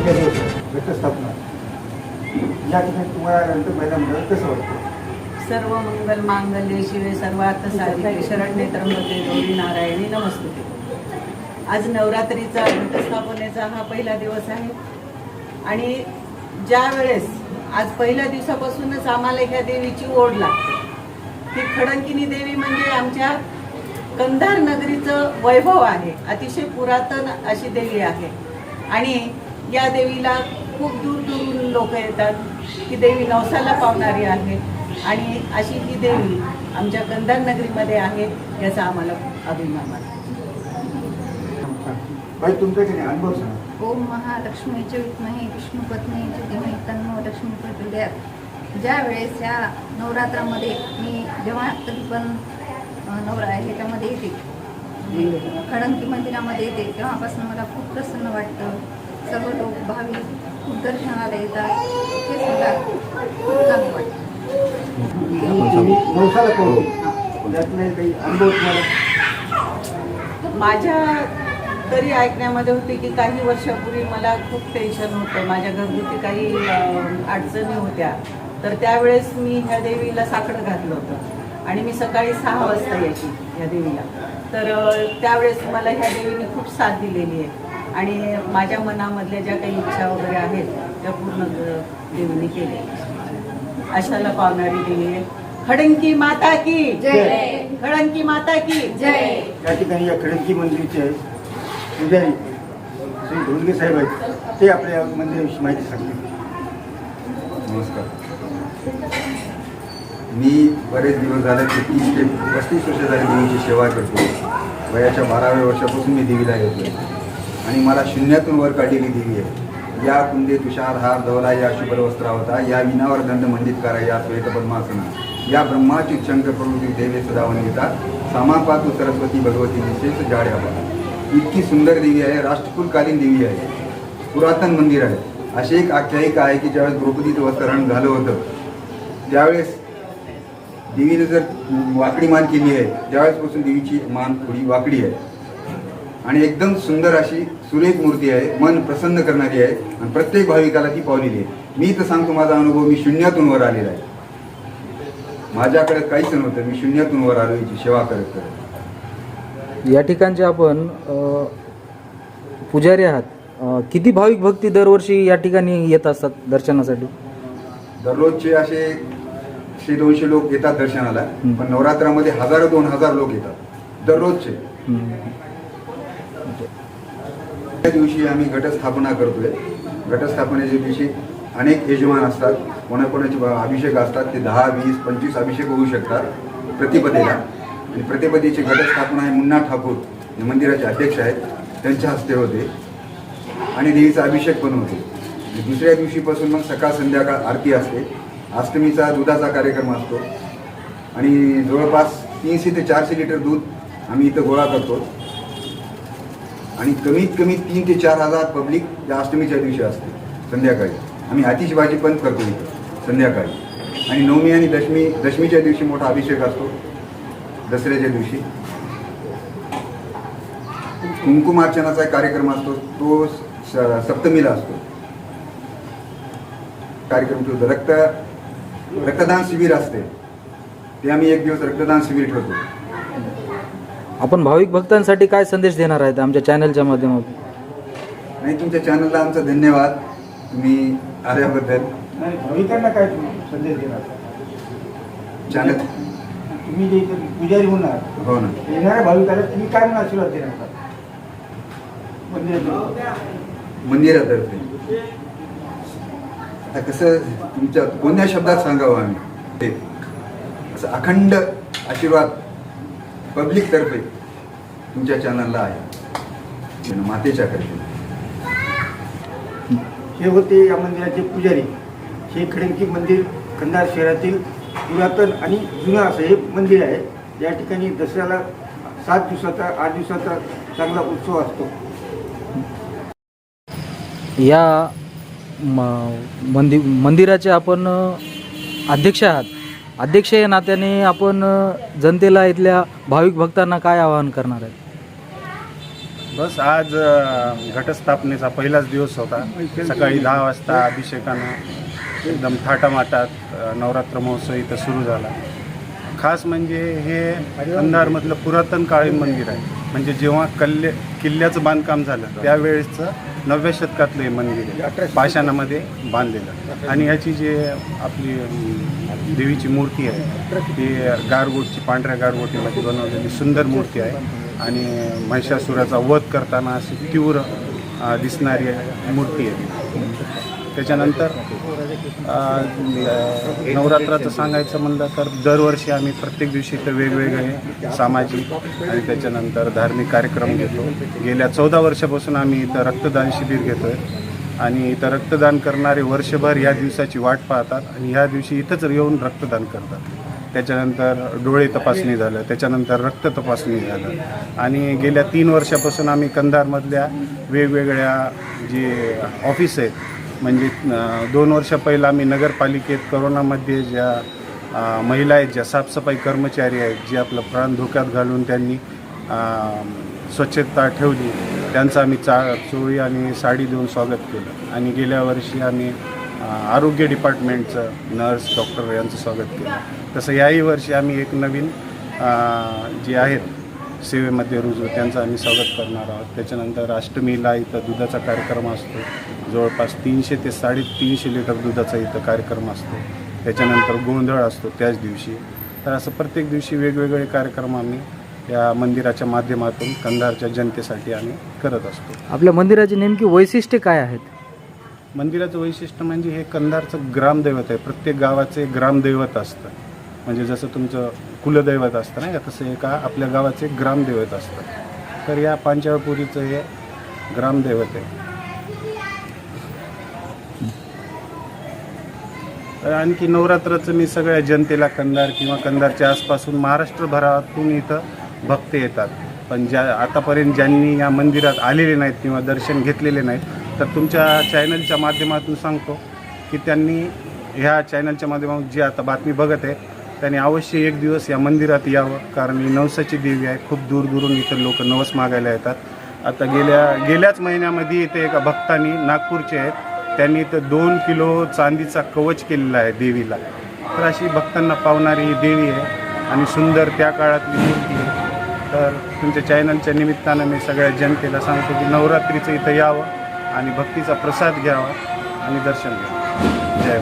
घटस्थापना. या ठिकाणी तुम्हाला कसं वाटतं? सर्व मंगल मांगल्य शिवे सर्वात साधिके शरण त्र्यंबके गौरी नारायणी नमस्ते. आज नवरात्रीचा घटस्थापनेचा हा पहिला दिवस आहे. आणि ज्या वेळेस आज पहिल्या दिवसापासूनच आम्हाला ह्या देवीची ओढ लागते. ती खडंकिनी देवी म्हणजे आमच्या कंधार नगरीचं वैभव आहे. अतिशय पुरातन अशी देवी आहे. आणि या देवीला खूप दूर दूरून लोक येतात ही देवी नवसाला पावणारी आहे. आणि अशी ही देवी आमच्या कंधार नगरीमध्ये आहे याचा आम्हाला अभिमान वाटतो बाई तुमचा की नाही अनुभव सांगा. ओम महालक्ष्मीचे विद्महे विष्णुपत्नी धीमहि तन्नो लक्ष्मी प्रचोदयात ज्या वेळेस या नवरात्रामध्ये मी जेव्हा कधी पण नवरा ह्याच्यामध्ये येते. म्हणजे खडंकी मंदिरामध्ये येते तेव्हापासून मला खूप प्रसन्न वाटतं. सर्व लोक भाविक खूप दर्शनाला येतात. हेच सुद्धा खूप चांगलं वाटतं. माझ्या तरी ऐकण्यामध्ये होते की काही वर्षापूर्वी मला खूप टेन्शन होतं. माझ्या घरगुती काही अडचणी होत्या. तर त्यावेळेस मी ह्या देवीला साकडं घातलं होतं. आणि मी सकाळी सहा वाजता यायची ह्या देवीला. तर त्यावेळेस मला ह्या देवीने खूप साथ दिलेली आहे. आणि माझ्या मनामधल्या ज्या काही इच्छा वगैरे आहेत त्या पूर्ण देवीने केल्या. अशाला पावणारी देवी आहे. खडंकी माता की! जय. खडंकी माता की! जय. या ठिकाणी या खडकी मंदिरचे पुजारी श्री धोंडगे साहेब आहेत. ते आपल्या मंदिराविषयी माहिती सांगतील. नमस्कार. मी बरेच दिवस झाले ते तीस ते पस्तीस वर्ष झाली देवीची सेवा करतो. वयाच्या बाराव्या वर्षापासून मी देवीला येतो आणि मला शून्यातून वर काढलेली देवी आहे. या कुंदे तुषार हार धवला या शुभ्र वस्त्रावता या विनावर दंड मंडित करा या श्वेत पद्मासना. या ब्रह्माची शंकर प्रवृत्ती देवे सदा घेतात सामापातू सरस्वती भगवती विशेष जाड्या इतकी सुंदर देवी आहे राष्ट्रकुलकालीन देवी आहे. पुरातन मंदिर आहे. अशी एक आख्यायिका आहे की ज्यावेळेस द्रौपदीचं वस्त्रहरण झालं होतं त्यावेळेस देवीने जर वाकडी मान केली आहे त्यावेळेसपासून देवीची मान थोडी वाकडी आहे. आणि एकदम सुंदर अशी सुरेख मूर्ती आहे मन प्रसन्न करणारी आहे आणि प्रत्येक भाविकाला ती पावलेली आहे. मी तर सांगतो माझा अनुभव मी शून्यातून वर आलेला आहे. माझ्याकडे काहीच नव्हतं मी शून्यातून वर आलो हिची सेवा करत करत. या ठिकाणचे आपण पुजारी आहात. किती भाविक भक्ती दरवर्षी या ठिकाणी येत असतात दर्शनासाठी? दररोजचे असे शे दोनशे लोक येतात दर्शनाला. पण नवरात्रामध्ये हजारो दोन हजार लोक येतात दररोजचे. त्या दिवशी आम्ही घटस्थापना करतोय. घटस्थापनेच्या दिवशी अनेक यजमान असतात. कोणाकोणाचे अभिषेक असतात. ते दहा वीस पंचवीस अभिषेक होऊ शकतात प्रतिपदेला. आणि प्रतिपदेची घटस्थापना आहे मुन्ना ठाकूर मंदिराचे अध्यक्ष आहेत. त्यांच्या हस्ते होते. आणि देवीचा अभिषेक पण होते. दुसऱ्या दिवशीपासून मग सकाळ संध्याकाळ आरती असते. अष्टमीचा दुधाचा कार्यक्रम असतो. आणि जवळपास तीनशे ते चारशे लिटर दूध आम्ही इथं गोळा करतो. आणि कमीत कमी तीन ते चार हजार पब्लिक या अष्टमीच्या दिवशी असते संध्याकाळी. आम्ही आतिषबाजी पण करतो इथं संध्याकाळी. आणि नवमी आणि दशमी दशमीच्या दिवशी मोठा अभिषेक असतो दसऱ्याच्या दिवशी. कुंकुमार्चनाचा एक कार्यक्रम असतो तो स- सप्तमीला असतो. कार्यक्रम ठेवतो रक्त रक्तदान शिबिर असते. ते आम्ही एक दिवस रक्तदान शिबिर ठेवतो. आपण भाविक भक्तांसाठी काय संदेश देणार आहेत आमच्या चॅनलच्या माध्यमातून? आणि तुमच्या चॅनलला आमचा धन्यवाद. तुम्ही आल्याबद्दल. आणि भाविकांना काय तुम्ही संदेश देणार? चॅनल. तुम्ही जे इथे पुजारी होणार हो ना. येणाऱ्या भाविकाला तुम्ही काय म्हणून आशीर्वाद देणार? का मंदिरात मंदिरातर्फे. आता कसं तुमच्या कोणत्या शब्दात सांगावं आम्ही? ते असं अखंड आशीर्वाद पब्लिक तर्फे तुमच्या चॅनलला आहे. मातेच्या करते हे होते या मंदिराचे पुजारी. हे खडंकी मंदिर कंधार शहरातील पुरातन आणि जुनं असं हे मंदिर आहे. या ठिकाणी दसऱ्याला सात दिवसाचा आठ दिवसाचा चांगला उत्सव असतो. या म- मंदि मंदिराचे आपण अध्यक्ष आहात. अध्यक्ष या नात्याने आपण जनतेला इथल्या भाविक भक्तांना काय आवाहन करणार आहे बस आज घटस्थापनेचा पहिलाच दिवस होता. सकाळी दहा वाजता अभिषेकानं एकदम थाटामाटात नवरात्र महोत्सव इथं सुरू झाला. खास म्हणजे हे अंधारमधलं पुरातन काळीन मंदिर आहे. म्हणजे जेव्हा कल्ले किल्ल्याचं बांधकाम झालं त्यावेळेसचं नवव्या शतकातलं हे मंदिर आहे. पाषाणामध्ये बांधलेलं. आणि याची जे आपली देवीची मूर्ती आहे ती गारगोटची पांढऱ्या गारगोटीमध्ये बनवलेली सुंदर मूर्ती आहे. आणि महिषासुराचा वध करताना अशी तीव्र दिसणारी मूर्ती आहे. त्याच्यानंतर नवरात्राचं सांगायचं म्हणलं तर दरवर्षी आम्ही प्रत्येक दिवशी इथं वेगवेगळे सामाजिक आणि त्याच्यानंतर धार्मिक कार्यक्रम घेतो. गेल्या चौदा वर्षापासून आम्ही इथं रक्तदान शिबिर घेतो आहे आणि इथं रक्तदान करणारे वर्षभर या दिवसाची वाट पाहतात आणि ह्या दिवशी इथंच येऊन रक्तदान करतात. त्याच्यानंतर डोळे तपासणी झालं त्याच्यानंतर रक्त तपासणी झालं आणि गेल्या तीन वर्षापासून आम्ही कंधारमधल्या वेगवेगळ्या जे ऑफिस आहेत म्हणजे दोन वर्ष पहिलं आम्ही नगरपालिकेत करोनामध्ये ज्या महिला आहेत ज्या साफसफाई कर्मचारी आहेत जे आपलं प्राण धोक्यात घालून त्यांनी स्वच्छता ठेवली त्यांचं आम्ही चा चोळी आणि साडी देऊन स्वागत केलं. आणि गेल्या वर्षी आम्ही आरोग्य डिपार्टमेंटचं नर्स डॉक्टर यांचं स्वागत केलं. तसं याही वर्षी आम्ही एक नवीन जे आहेत सेवेमध्ये रुजू त्यांचं आम्ही स्वागत करणार आहोत. त्याच्यानंतर अष्टमीला इथं दुधाचा कार्यक्रम असतो. जवळपास तीनशे ते साडेतीनशे लिटर दुधाचा इथं कार्यक्रम असतो. त्याच्यानंतर गोंधळ असतो त्याच दिवशी. तर असं प्रत्येक दिवशी वेगवेगळे कार्यक्रम आम्ही या मंदिराच्या माध्यमातून कंधारच्या जनतेसाठी आम्ही करत असतो. आपल्या मंदिराची नेमकी वैशिष्ट्ये काय आहेत? मंदिराचं वैशिष्ट्य म्हणजे हे कंधारचं ग्रामदैवत आहे. प्रत्येक गावाचं ग्रामदैवत असतं. म्हणजे जसं तुमचं कुलदैवत असतं नाही का? तसं एका आपल्या गावाचे ग्रामदैवत असतं. तर या पांचाळपुरीचं हे ग्रामदैवत आहे. तर आणखी नवरात्राचं मी सगळ्या जनतेला कंधार किंवा कंधारच्या आसपासून महाराष्ट्रभरातून इथं भक्त येतात. पण ज्या आतापर्यंत ज्यांनी या मंदिरात आलेले नाहीत किंवा दर्शन घेतलेले नाहीत तर तुमच्या चॅनलच्या माध्यमातून सांगतो की त्यांनी ह्या चॅनलच्या माध्यमातून जी आता बातमी बघत आहे त्यांनी अवश्य एक दिवस या मंदिरात यावं कारण ही नवसाची देवी आहे. खूप दूरदूरून इथं लोक नवस मागायला येतात. आता गेल्या गेल्याच महिन्यामध्ये इथे एका भक्तांनी नागपूरचे आहेत. त्यांनी इथं दोन किलो चांदीचा कवच केलेला आहे देवीला. तर अशी भक्तांना पावणारी ही देवी आहे आणि सुंदर त्या काळातली मूर्ती आहे. तर तुमच्या चॅनलच्या निमित्तानं मी सगळ्या जनतेला सांगतो की नवरात्रीचं इथं यावं आणि भक्तीचा प्रसाद घ्यावा आणि दर्शन घ्यावं. जय